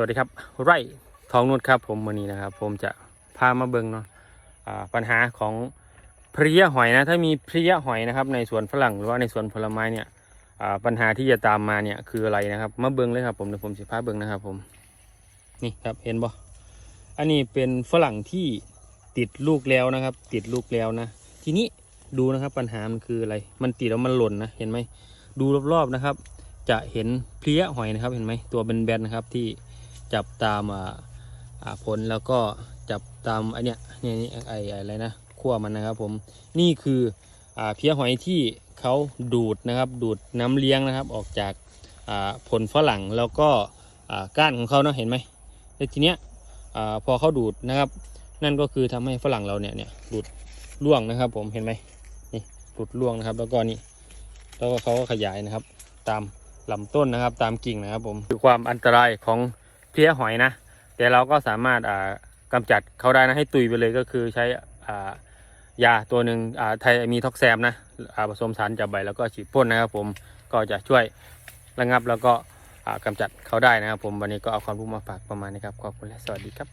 วัสดีครับไร่ทองนุชครับผมวันนี้นะครับ ผมจะพามาเบิ่งเนาะปัญหาของเพลี้ยหอยนะ ถ้ามีเพลี้ยหอยนะครับ ในสวนฝรั่งหรือว่าในสวนผลไม้เนี่ยปัญหาที่จะตามมาเนี่ยคืออะไรนะครับ มาเบิ่งเลยครับผมเดี๋ยวผมจะพาเบิ่งนะครับ ผมนี่ครับเห็นบ่อันนี้เป็นฝรั่งที่ติดลูกแล้วนะครับ ติดลูกแล้วนะ ทีนี้ดูนะครับปัญหามันคืออะไร มันติดแล้วมันหล่นนะเห็นไหมดูรอบๆนะครับ จะเห็นเพลี้ยหอยนะครับเห็นไหมตัวเป็นแบนนะครับที่ จับตามอ่าผลแล้วก็จับตามไอเนี้ยเนี่ยนี่ไออะไรนะขั้วมันนะครับผมนี่คืออเพี้ยหอยที่เขาดูดนะครับดูดน้ำเลี้ยงนะครับ ออกจากอ่าผลฝรั่งแล้วก็อ่าก้านของเขาเนาะเห็นไหมแล้วทีเนี้ยอ่าพอเขาดูดนะครับ นั่นก็คือทำให้ฝรั่งเราเนี่ยเนี่ยหลุดร่วงนะครับ ผมเห็นไหมนี่หลุดร่วงนะครับ แล้วก็นี่แล้วก็เขาก็ขยายนะครับ ตามลำต้นนะครับ ตามกิ่งนะครับ ผมคือความอันตรายของ เพี้ยหอยนะ แต่เราก็สามารถอ่ากำจัดเขาได้นะให้ตุยไปเลยก็คือใช้อ่ายาตัวหนึ่งอ่าไทยมีท็อกแซมนะอ่าผสมสารจับใบแล้วก็ฉีดพ่นนะครับผมก็จะช่วยระงับแล้วก็อ่ากำจัดเขาได้นะครับผมวันนี้ก็เอาความรู้มาฝากประมาณนี้ครับขอบคุณและสวัสดีครับ